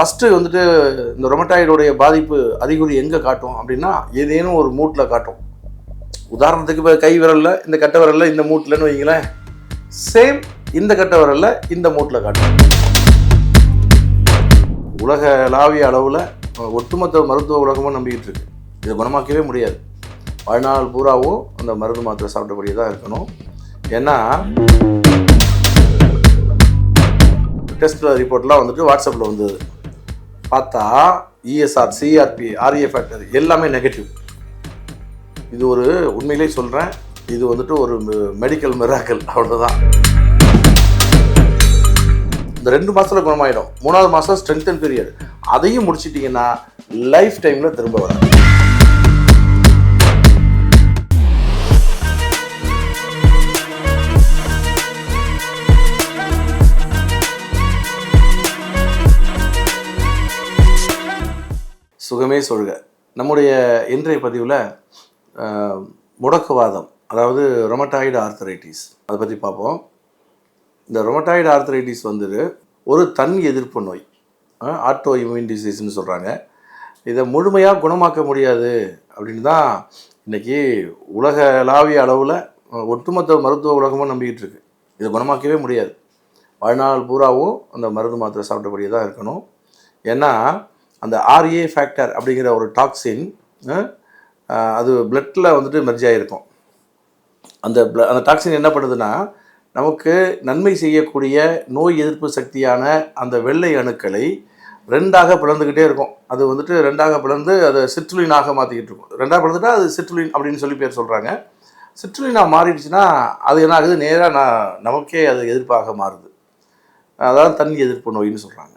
First வந்துட்டு இந்த ரொமட்டாய்டுடைய பாதிப்பு அறிகுறி எங்கே காட்டும் அப்படின்னா ஏதேனும் ஒரு மூட்டில் காட்டும். உதாரணத்துக்கு இப்போ கை விரலில் இந்த கட்டை விரலில் இந்த மூட்டில்னு வைங்களேன். சேம் இந்த கட்டை விரலில் இந்த மூட்டில் காட்டும். உலகளாவிய அளவில் ஒட்டுமொத்த மருத்துவ உலகமும் நம்பிக்கிட்டு இருக்கு. இதை குணமாக்கவே முடியாது. வாழ்நாள் பூராவும் அந்த மருந்து மாத்திரை சாப்பிட்டபடியே தான் இருக்கணும். ஏன்னா டெஸ்ட் ரிப்போர்ட்லாம் வந்துட்டு வாட்ஸ்அப்பில் வந்தது. பார்த்தா இஎஸ்ஆர் சிஆர்பி ஆர்ஏ ஃபேக்டர் எல்லாமே நெகட்டிவ் இது ஒரு உண்மையிலே சொல்கிறேன் இது வந்துட்டு ஒரு மெடிக்கல் மிராக்கல் அவ்வளோதான் இந்த ரெண்டு மாதத்தில் குணமாயிடும். மூணாவது மாதம் ஸ்ட்ரென்த் அண்ட் பீரியட் அதையும் முடிச்சிட்டிங்கன்னா லைஃப் டைமில் திரும்ப வராது. சுகமே சொல்க. நம்முடைய இன்றைய பதிவில் முடக்குவாதம் அதாவது ரொமட்டாய்டு ஆர்த்தரைட்டிஸ் அதை பற்றி பார்ப்போம் இந்த ரொமட்டாய்டு ஆர்த்தரைட்டிஸ் வந்துட்டு ஒரு தன் எதிர்ப்பு நோய் ஆட்டோ இம்யூன் டிசீஸ்னு சொல்கிறாங்க இதை முழுமையாக குணமாக்க முடியாது அப்படின்னு தான் இன்றைக்கி உலகளாவிய அளவில் ஒட்டுமொத்த மருத்துவ உலகமும் நம்பிக்கிட்டு இருக்கு. இதை குணமாக்கவே முடியாது. வாழ்நாள் பூராவும் அந்த மருந்து மாத்திரை சாப்பிட்டபடியே தான் இருக்கணும். ஏன்னா அந்த ஆர்ஏ ஃபேக்டர் அப்படிங்கிற ஒரு டாக்ஸின் அது பிளட்டில் வந்துட்டு மெர்ஜ் ஆகிருக்கும் அந்த அந்த டாக்ஸின் என்ன பண்ணுதுன்னா நமக்கு நன்மை செய்யக்கூடிய நோய் எதிர்ப்பு சக்தியான அந்த வெள்ளை அணுக்களை ரெண்டாக பிளந்துக்கிட்டே இருக்கும். அது வந்துட்டு ரெண்டாக பிளந்து அதை சிற்றுலினாக மாற்றிக்கிட்டு இருக்கும். ரெண்டாக பிளந்துட்டால் அது சிற்றுலின் அப்படின்னு சொல்லி பேர் சொல்கிறாங்க சிற்றுலினா மாறிடுச்சுன்னா அது என்ன ஆகுது? நேராக நான் நமக்கே அது எதிர்ப்பாக மாறுது. அதான் தண்ணி எதிர்ப்பு நோயின்னு சொல்கிறாங்க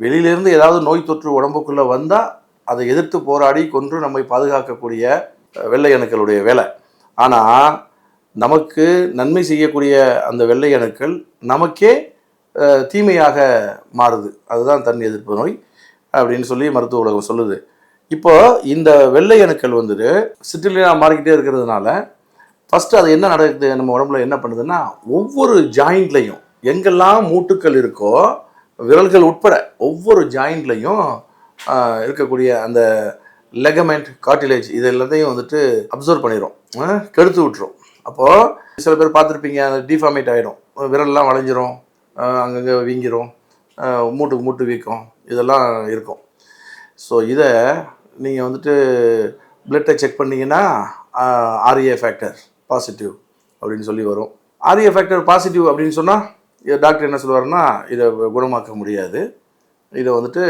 வெளியிலேருந்து ஏதாவது நோய் தொற்று உடம்புக்குள்ளே வந்தால் அதை எதிர்த்து போராடி கொன்று நம்மை பாதுகாக்கக்கூடிய வெள்ளை அணுக்களுடைய வேலை. ஆனால் நமக்கு நன்மை செய்யக்கூடிய அந்த வெள்ளை அணுக்கள் நமக்கே தீமையாக மாறுது. அதுதான் தன் எதிர்ப்பு நோய் அப்படின்னு சொல்லி மருத்துவ உலகம் சொல்லுது. இப்போ இந்த வெள்ளை அணுக்கள் வந்துட்டு சிற்றிலினா மாறிக்கிட்டே இருக்கிறதுனால ஃபஸ்ட்டு அது என்ன நடக்குது? நம்ம உடம்புல என்ன பண்ணுதுன்னா ஒவ்வொரு ஜாயிண்ட்லையும் எங்கெல்லாம் மூட்டுக்கள் இருக்கோ விரல்கள் உட்பட ஒவ்வொரு ஜாயிண்ட்லையும் இருக்கக்கூடிய அந்த லெகமெண்ட் காட்டிலேஜ் இது எல்லாத்தையும் வந்துட்டு அப்சர்வ் பண்ணிடும் கெடுத்து விட்டுரும். அப்போது சில பேர் பார்த்துருப்பீங்க அந்த டிஃபார்மேட் ஆகிடும் விரல்லாம் வளைஞ்சிரும் அங்கங்கே வீங்கிரும் மூட்டுக்கு மூட்டு வீக்கம் இதெல்லாம் இருக்கும். ஸோ இதை நீங்கள் வந்துட்டு பிளட்டை செக் பண்ணிங்கன்னா ஆர்ஏ ஃபேக்டர் பாசிட்டிவ் அப்படின்னு சொல்லி வரும். ஆர்ஏ ஃபேக்டர் பாசிட்டிவ் அப்படின்னு சொன்னால் டாக்டர் என்ன சொல்லுவாருன்னா இதை குணமாக்க முடியாது. இதை வந்துட்டு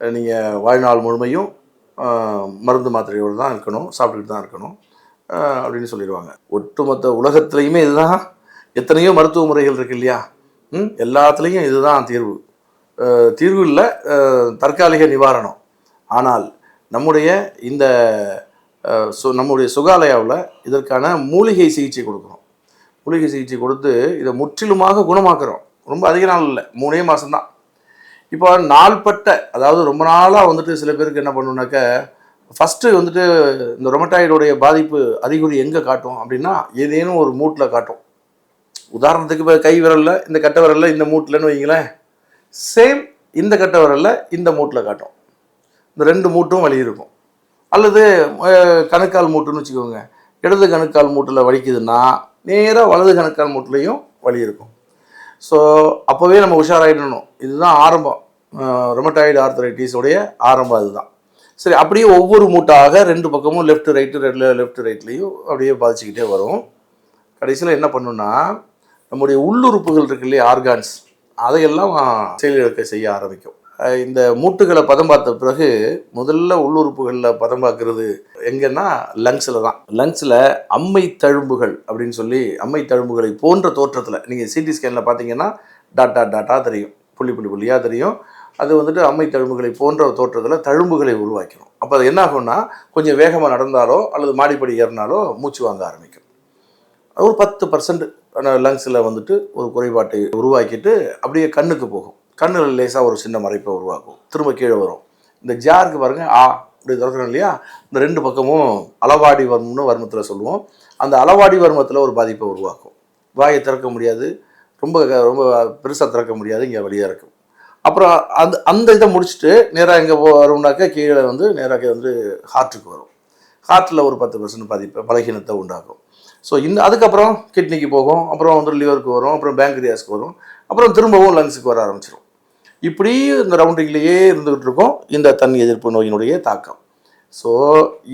நீங்கள் வாழ்நாள் முழுமையும் மருந்து மாத்திரையோடு தான் இருக்கணும் சாப்பிட்டுட்டு தான் இருக்கணும் அப்படின்னு சொல்லிடுவாங்க. ஒட்டுமொத்த உலகத்துலேயுமே இதுதான். எத்தனையோ மருத்துவ முறைகள் இருக்கு இல்லையா? ம் எல்லாத்துலேயும் இதுதான் தீர்வு. தீர்வு இல்லை தற்காலிக நிவாரணம். ஆனால் நம்முடைய இந்த சு நம்முடைய சுகாலயாவில் இதற்கான மூலிகை சிகிச்சை கொடுக்கணும். மூலிகை சிகிச்சை கொடுத்து இதை முற்றிலுமாக குணமாக்குறோம். ரொம்ப அதிக நாள் இல்லை. மூணே மாதம்தான் இப்போ நாள்பட்ட அதாவது ரொம்ப நாளாக வந்துட்டு சில பேருக்கு என்ன பண்ணுனாக்க ஃபஸ்ட்டு வந்துட்டு இந்த ரொமட்டாய்டுடைய பாதிப்பு அறிகுறி எங்கே காட்டும் அப்படின்னா ஏதேனும் ஒரு மூட்டில் காட்டும். உதாரணத்துக்கு இப்போ கை விரலில் இந்த கட்டை விரலில் இந்த மூட்டில்னு வைங்களேன் சேம் இந்த கட்டை விரலில் இந்த மூட்டில் காட்டும். இந்த ரெண்டு மூட்டும் வலி இருக்கும். அல்லது கணுக்கால் மூட்டுன்னு வச்சுக்கோங்க. இடது கணுக்கால் மூட்டில் வலிக்குதுன்னா நேராக வலது கணக்கால் மூட்டுலையும் வலி இருக்கும். ஸோ அப்போவே நம்ம உஷாராயிடணும். இதுதான் ஆரம்பம். ரொமட்டாய்டு ஆர்த்தரைட்டிஸோடைய ஆரம்பம் அதுதான். சரி அப்படியே ஒவ்வொரு மூட்டாக ரெண்டு பக்கமும் லெஃப்ட் ரைட்டு ரெண்டு லெஃப்ட் ரைட்லேயும் அப்படியே பாதிச்சுக்கிட்டே வரும். கடைசியில் என்ன பண்ணுன்னா நம்முடைய உள்ளுறுப்புகள் இருக்கு இல்லையா ஆர்கான்ஸ் அதையெல்லாம் செயலிழக்க செய்ய ஆரம்பிக்கும். இந்த மூட்டுகளை பதம் பார்த்த பிறகு முதல்ல உள்ளுறுப்புகளில் பதம் பார்க்கறது எங்கன்னா லங்ஸில் தான். லங்ஸில் அம்மை தழும்புகள் அப்படின்னு சொல்லி அம்மை தழும்புகளை போன்ற தோற்றத்தில் நீங்கள் சிடி ஸ்கேனில் பார்த்தீங்கன்னா டாட்டா டாட்டா தெரியும். புள்ளி புள்ளி புள்ளியாக தெரியும். அது வந்துட்டு அம்மை தழும்புகளை போன்ற தோற்றத்தில் தழும்புகளை உருவாக்கணும் அப்போ அது என்ன ஆகும்னா கொஞ்சம் வேகமாக நடந்தாலோ அல்லது மாடிப்படி ஏறினாலோ மூச்சு வாங்க ஆரம்பிக்கும். ஒரு பத்து பர்சன்ட் லங்ஸில் வந்துட்டு ஒரு குறைபாட்டை உருவாக்கிட்டு அப்படியே கண்ணுக்கு போகும். கண்ணில் லேசாக ஒரு சின்ன மறைப்பை உருவாக்கும். திரும்ப கீழே வரும். இந்த ஜாருக்கு பாருங்க ஆ இப்படி திறக்கணும் இல்லையா? இந்த ரெண்டு பக்கமும் அளவாடி வர்மம்னு வர்மத்தில் சொல்லுவோம். அந்த அளவாடி வர்மத்தில் ஒரு பாதிப்பை உருவாக்கும். வாயை திறக்க முடியாது. ரொம்ப ரொம்ப பெருசாக திறக்க முடியாது. இங்கே வழியாக இருக்கும் அப்புறம் அந்த அந்த இதை முடிச்சுட்டு நேராக எங்கே வரும்னாக்கா கீழே வந்து நேராக வந்து ஹார்ட்டுக்கு வரும். ஹார்ட்டில் ஒரு பத்து பர்சன்ட் பாதிப்பு பலகீனத்தை உண்டாக்கும். ஸோ இந்த அதுக்கப்புறம் கிட்னிக்கு போகும். அப்புறம் வந்து லிவருக்கு வரும். அப்புறம் பேங்க்ரியாஸ்க்கு வரும். அப்புறம் திரும்பவும் லங்ஸுக்கு வர ஆரம்பிச்சிடும் இப்படி இந்த ரவுண்டிங்லேயே இருந்துகிட்டு இருக்கும் இந்த தன் எதிர்ப்பு நோயினுடைய தாக்கம். ஸோ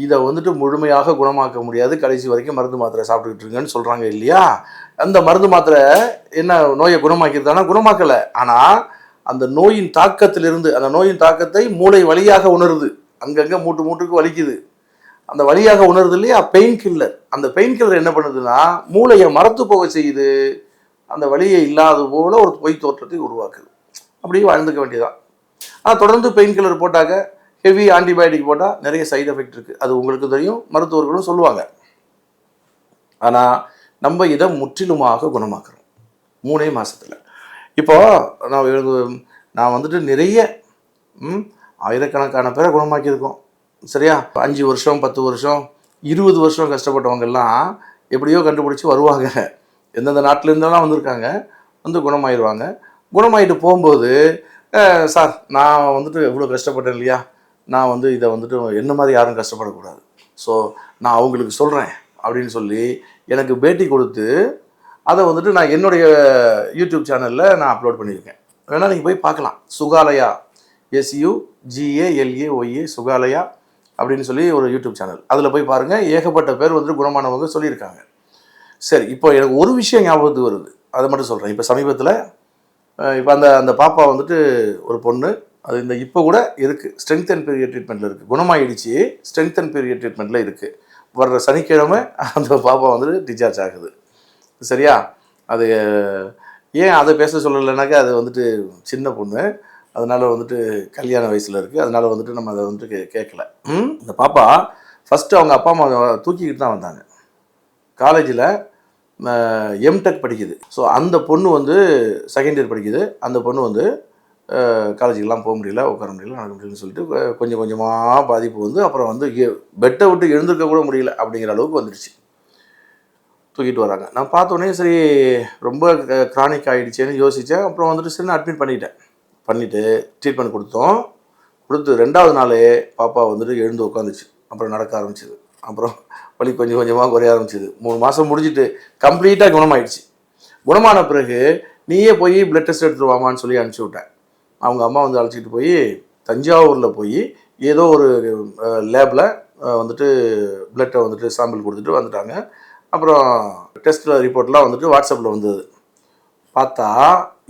இதை வந்துட்டு முழுமையாக குணமாக்க முடியாது. கடைசி வரைக்கும் மருந்து மாத்திரை சாப்பிட்டுக்கிட்டு இருங்கன்னு சொல்கிறாங்க இல்லையா? அந்த மருந்து மாத்திரை என்ன நோயை குணமாக்கியிருந்தானா குணமாக்கலை. ஆனால் அந்த நோயின் தாக்கத்திலிருந்து அந்த நோயின் தாக்கத்தை மூளை வழியாக உணருது. அங்கங்கே மூட்டு மூட்டுக்கு வலிக்குது. அந்த வழியாக உணருது இல்லையா? Pain killer. அந்த பெயின் கில்லர் என்ன பண்ணுதுன்னா மூளையை மறந்து போக செய்யுது. அந்த வலியை இல்லாத போல ஒரு பொய் தோற்றத்தை உருவாக்குது. அப்படியே வாழ்ந்துக்க வேண்டியதான் ஆனால் தொடர்ந்து பெயின் கில்லர் போட்டாக்க ஹெவி ஆன்டிபயோட்டிக் போட்டால் நிறைய சைடு எஃபெக்ட் இருக்குது அது உங்களுக்கு தெரியும் மருத்துவர்களும் சொல்லுவாங்க. ஆனால் நம்ம இதை முற்றிலுமாக குணமாக்குறோம். மூணே மாதத்தில் இப்போ நான் நான் வந்துட்டு நிறைய ஆயிரக்கணக்கான பேரை குணமாக்கியிருக்கோம். சரியா? அஞ்சு வருஷம் பத்து வருஷம் இருபது வருஷம் கஷ்டப்பட்டவங்கெல்லாம் எப்படியோ கண்டுபிடிச்சி வருவாங்க. எந்தெந்த நாட்டிலேருந்தெல்லாம் வந்திருக்காங்க வந்து குணமாயிருவாங்க. குணமாயிட்டு போகும்போது சார் நான் வந்துட்டு எவ்வளோ கஷ்டப்பட்டேன் இல்லையா? நான் வந்து இதை வந்துட்டு என்ன மாதிரி யாரும் கஷ்டப்படக்கூடாது. ஸோ நான் அவங்களுக்கு சொல்கிறேன் அப்படின்னு சொல்லி எனக்கு பேட்டி கொடுத்து அதை வந்துட்டு நான் என்னுடைய யூடியூப் சேனலில் நான் அப்லோட் பண்ணியிருக்கேன். வேணால் நீங்கள் போய் பார்க்கலாம். சுகாலயா எஸ்யூ ஜிஏஎல்ஏ ஒய்ஏ சுகாலயா அப்படின்னு சொல்லி ஒரு யூடியூப் சேனல். அதில் போய் பாருங்கள் ஏகப்பட்ட பேர் வந்துட்டு குணமானவங்க சொல்லியிருக்காங்க. சரி இப்போ எனக்கு ஒரு விஷயம் ஞாபகத்துக்கு வருது. அதை மட்டும் சொல்கிறேன் இப்போ சமீபத்தில் இப்போ அந்த அந்த பாப்பா வந்துட்டு ஒரு பொண்ணு. அது இந்த இப்போ கூட இருக்குது ஸ்ட்ரென்த் அண்ட் பீரியட் ட்ரீட்மெண்ட்டில் இருக்குது குணமாயிடுச்சு. ஸ்ட்ரென்த் அண்ட் பீரியட் ட்ரீட்மெண்ட்டில் இருக்குது வர்ற சனிக்கிழமை அந்த பாப்பா வந்துட்டு டிஸ்சார்ஜ் ஆகுது. சரியா? அது ஏன் அதை பேச சொல்லலைனாக்கா அது வந்துட்டு சின்ன பொண்ணு. அதனால் வந்துட்டு கல்யாண வயசில் இருக்குது அதனால் வந்துட்டு நம்ம அதை வந்துட்டு கே- கேட்கல. இந்த பாப்பா ஃபஸ்ட்டு அவங்க அப்பா அம்மா தூக்கிக்கிட்டு தான் வந்தாங்க. காலேஜில் எம்டெக் படிக்குது. ஸோ அந்த பொண்ணு வந்து செகண்ட் இயர் படிக்குது. அந்த பொண்ணு வந்து காலேஜுக்கெல்லாம் போக முடியல உட்கார முடியல நடக்க முடியலன்னு சொல்லிட்டு கொஞ்சம் கொஞ்சமாக பாதிப்பு வந்து அப்புறம் வந்து பெட்டை விட்டு எழுந்திருக்க கூட முடியல அப்படிங்கிற அளவுக்கு வந்துடுச்சு. தூக்கிட்டு வராங்க. நான் பார்த்தோன்னே சரி ரொம்ப கிரானிக் ஆகிடுச்சேன்னு யோசித்தேன் அப்புறம் வந்துட்டு சரி நான் அட்மிட் பண்ணிட்டேன். பண்ணிவிட்டு ட்ரீட்மெண்ட் கொடுத்தோம். கொடுத்து ரெண்டாவது நாளே பாப்பா வந்துட்டு எழுந்து உட்காந்துச்சு. அப்புறம் நடக்க ஆரம்பிச்சிது. அப்புறம் வலி கொஞ்சம் கொஞ்சமாக குறைய ஆரம்பிச்சிது. மூணு மாதம் முடிஞ்சிட்டு கம்ப்ளீட்டாக குணமாயிடுச்சு. குணமான பிறகு நீயே போய் பிளட் டெஸ்ட் எடுத்துகிட்டு வாமான்னு சொல்லி அனுப்பிச்சி விட்டேன். அவங்க அம்மா வந்து அழைச்சிட்டு போய் தஞ்சாவூரில் போய் ஏதோ ஒரு லேபில் வந்துட்டு பிளட்டை வந்துட்டு சாம்பிள் கொடுத்துட்டு வந்துட்டாங்க. அப்புறம் டெஸ்ட்டில் ரிப்போர்ட்லாம் வந்துட்டு வாட்ஸ்அப்பில் வந்தது. பார்த்தா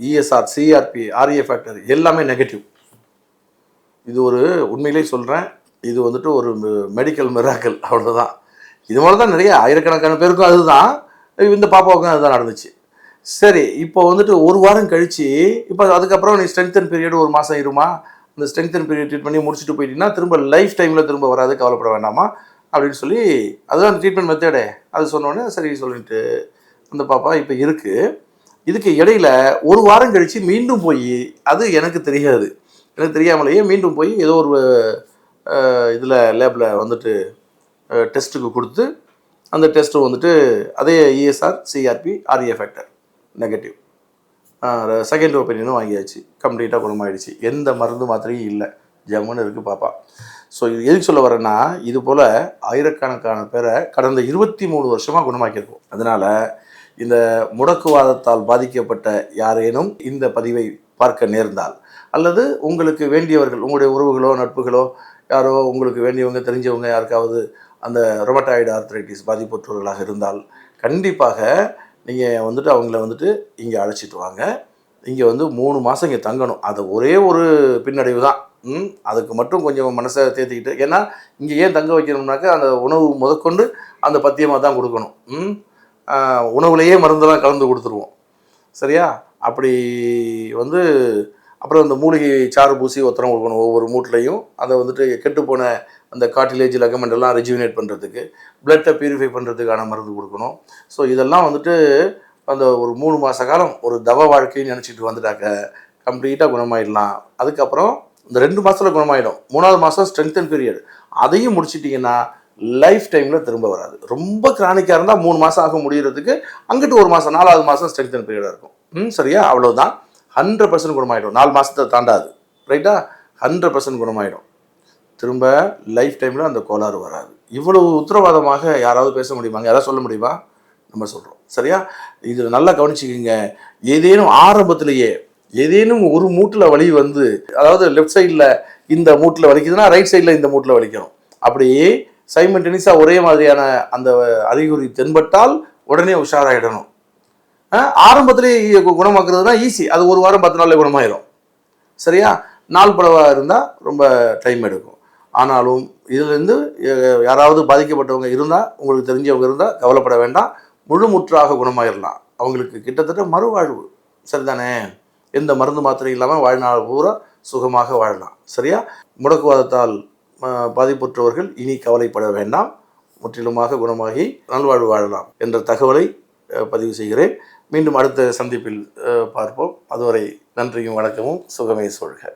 இஎஸ்ஆர் சிஆர்பி ஆர்ஏ ஃபேக்டர் எல்லாமே நெகட்டிவ் இது ஒரு உண்மையிலே சொல்கிறேன் இது வந்துட்டு ஒரு மெடிக்கல் மிராக்கல் அவ்வளோதான் இது மாதிரி தான் நிறைய ஆயிரக்கணக்கான பேருக்கும் அதுதான். இந்த பாப்பாவுக்கும் அதுதான் நடந்துச்சு. சரி இப்போ வந்துட்டு ஒரு வாரம் கழிச்சு இப்போ அதுக்கப்புறம் நீ ஸ்ட்ரென்தன் பீரியட் ஒரு மாதம் இருமா? இந்த ஸ்ட்ரென்தன் பீரியட் ட்ரீட் பண்ணி முடிச்சுட்டு போயிட்டீங்கன்னா திரும்ப லைஃப் டைமில் திரும்ப வராது கவலைப்பட வேண்டாமா? அப்படின்னு சொல்லி அதுதான் ட்ரீட்மெண்ட் மெத்தடே அது சொன்னோடனே சரி சொல்லிட்டு அந்த பாப்பா இப்போ இருக்குது இதுக்கு இடையில ஒரு வாரம் கழித்து மீண்டும் போய் அது எனக்கு தெரியாது. எனக்கு தெரியாமலேயே மீண்டும் போய் ஏதோ ஒரு இதில் லேபில் வந்துட்டு டெஸ்ட்டுக்கு கொடுத்து அந்த டெஸ்ட்டு வந்துட்டு அதே ESR CRP RA factor negative second ஒப்பீனியனும் வாங்கியாச்சு. கம்ப்ளீட்டாக குணமாயிடுச்சு. எந்த மருந்து மாத்திரையும் இல்லை. ஜம்முன்னு இருக்குது பாப்பா. ஸோ இது எதுக்கு சொல்ல வரேன்னா இது போல் ஆயிரக்கணக்கான பேரை கடந்த இருபத்தி மூணு வருஷமாக குணமாக்கியிருக்கோம். அதனால் இந்த முடக்குவாதத்தால் பாதிக்கப்பட்ட யாரேனும் இந்த பதிவை பார்க்க நேர்ந்தால் அல்லது உங்களுக்கு வேண்டியவர்கள் உங்களுடைய உறவுகளோ நட்புகளோ யாரோ உங்களுக்கு வேண்டியவங்க தெரிஞ்சவங்க யாருக்காவது அந்த ரொமட்டாய்டு ஆர்த்ரைட்டிஸ் பாதிப்புற்றவர்களாக இருந்தால் கண்டிப்பாக நீங்கள் வந்துட்டு அவங்கள வந்துட்டு இங்கே அழைச்சிட்டு வாங்க. இங்கே வந்து மூணு மாதம் இங்கே தங்கணும். அது ஒரே ஒரு பின்னடைவு தான். ம் அதுக்கு மட்டும் கொஞ்சம் மனசை தேத்திக்கிட்டு ஏன்னா இங்கே ஏன் தங்க வைக்கணும்னாக்கா அந்த உணவு முதற்கொண்டு அந்த பத்தியமாக தான் கொடுக்கணும். ம் உணவுலேயே மருந்தெல்லாம் கலந்து கொடுத்துருவோம். சரியா? அப்படி வந்து அப்புறம் இந்த மூலிகை சாறு பூசி ஒத்தரம் கொடுக்கணும் ஒவ்வொரு மூட்டிலையும். அதை வந்துட்டு கெட்டுப்போன அந்த காட்டிலேஜ் லெகமெண்ட் எல்லாம் ரெஜுவினேட் பண்ணுறதுக்கு பிளட்டை பியூரிஃபை பண்ணுறதுக்கான மருந்து கொடுக்கணும். ஸோ இதெல்லாம் வந்துட்டு அந்த ஒரு மூணு மாத காலம் ஒரு தவ வாழ்க்கைன்னு நினச்சிட்டு வந்துட்டாக்க கம்ப்ளீட்டாக குணமாயிடலாம். அதுக்கப்புறம் இந்த ரெண்டு மாதத்தில் குணமாயிடும். மூணாவது மாதம் ஸ்ட்ரென்த் அண்ட் பீரியட் அதையும் முடிச்சிட்டிங்கன்னா லைஃப் டைமில் திரும்ப வராது. ரொம்ப கிரானிக்காக இருந்தால் மூணு மாதம் ஆக முடிகிறதுக்கு அங்கிட்டு ஒரு மாதம் நாலாவது மாதம் ஸ்ட்ரென்த் அண்ட் பீரியடாக இருக்கும். ம் சரியா? அவ்வளோதான் ஹண்ட்ரட் பர்சன்ட் குணமாயிடும். நாலு மாதத்தை தாண்டாது. ரைட்டா ஹண்ட்ரட் பர்சன்ட் குணமாயிடும். திரும்ப லைஃப் டைமில் அந்த கோளாறு வராது. இவ்வளவு உத்தரவாதமாக யாராவது பேச முடியுமாங்க யாராவது சொல்ல முடியுமா? நம்ம சொல்கிறோம் சரியா? இது நல்லா கவனிச்சுக்கோங்க. ஏதேனும் ஆரம்பத்திலேயே ஏதேனும் ஒரு மூட்டில் வலி வந்து அதாவது லெஃப்ட் சைடில் இந்த மூட்டில் வலிக்குதுன்னா ரைட் சைடில் இந்த மூட்டில் வலிக்கணும். அப்படியே சைமன்டெனிஸாக ஒரே மாதிரியான அந்த அறிகுறி தென்பட்டால் உடனே உஷாராயிடணும். ஆரம்பத்திலேயே குணமாக்குறதுனா ஈஸி அது ஒரு வாரம் பத்து நாளில் குணமாயிடும் சரியா? நாள் படவாக இருந்தால் ரொம்ப டைம் எடுக்கும். ஆனாலும் இதிலிருந்து யாராவது பாதிக்கப்பட்டவங்க இருந்தால் உங்களுக்கு தெரிஞ்சவங்க இருந்தால் கவலைப்பட வேண்டாம். முழுமுற்றாக குணமாயிடலாம் அவங்களுக்கு கிட்டத்தட்ட மறுவாழ்வு. சரிதானே? எந்த மருந்து மாத்திரை இல்லாமல் வாழ்நாள் பூரா சுகமாக வாழலாம். சரியா? முடக்குவாதத்தால் பாதிப்புற்றவர்கள் இனி கவலைப்பட வேண்டாம். முற்றிலுமாக குணமாகி நல்வாழ்வு வாழலாம் என்ற தகவலை பதிவு செய்கிறேன். மீண்டும் அடுத்த சந்திப்பில் பார்ப்போம். அதுவரை நன்றியும் வணக்கமும். சுகமே சொல்க